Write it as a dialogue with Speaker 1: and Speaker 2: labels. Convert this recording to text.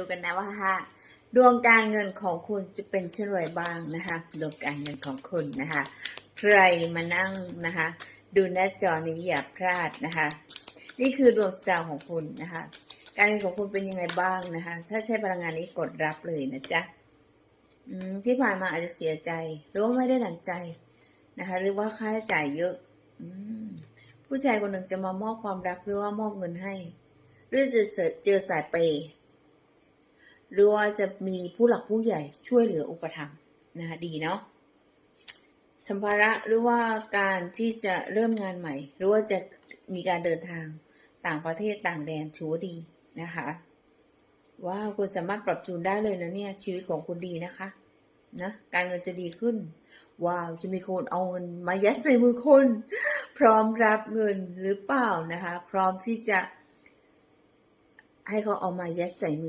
Speaker 1: ดูกันนะว่าค่ะดวงการเงินของคุณจะเป็นเช่นไรบ้างนะคะดวงการเงินของคุณนะคะใครมานั่งนะคะดูหน้าจอนี้อย่าพลาดนะคะ นี่คือดวงดาวของคุณนะคะ การเงินของคุณเป็นยังไงบ้างนะคะ ถ้าใช้พลังงานนี้กดรับเลยนะจ๊ะที่ผ่านมาอาจจะเสียใจหรือว่าไม่ได้ดั่งใจนะคะ หรือว่าค่าใช้จ่ายเยอะอผู้ชายคนหนึ่งจะมามอบความรักหรือว่ามอบเงินให้ หรือจะเจอสายเปย์ หรือว่าจะมีผู้หลักผู้ใหญ่ช่วยเหลืออุปถัมภ์นะคะดีเนาะสัมภาระหรือว่าการที่จะเริ่มงานใหม่ หรือว่าจะมีการเดินทางต่างประเทศต่างแดนถือว่าดีนะคะว้าวคุณสามารถปรับจูนได้เลยนะเนี่ย ชีวิตของคุณดีนะคะนะการเงินจะดีขึ้น ว้าว จะมีคนเอาเงินมายัดใส่มือคน พร้อมรับเงินหรือเปล่านะคะ พร้อมที่จะให้เขาเอามายัดใส่มือ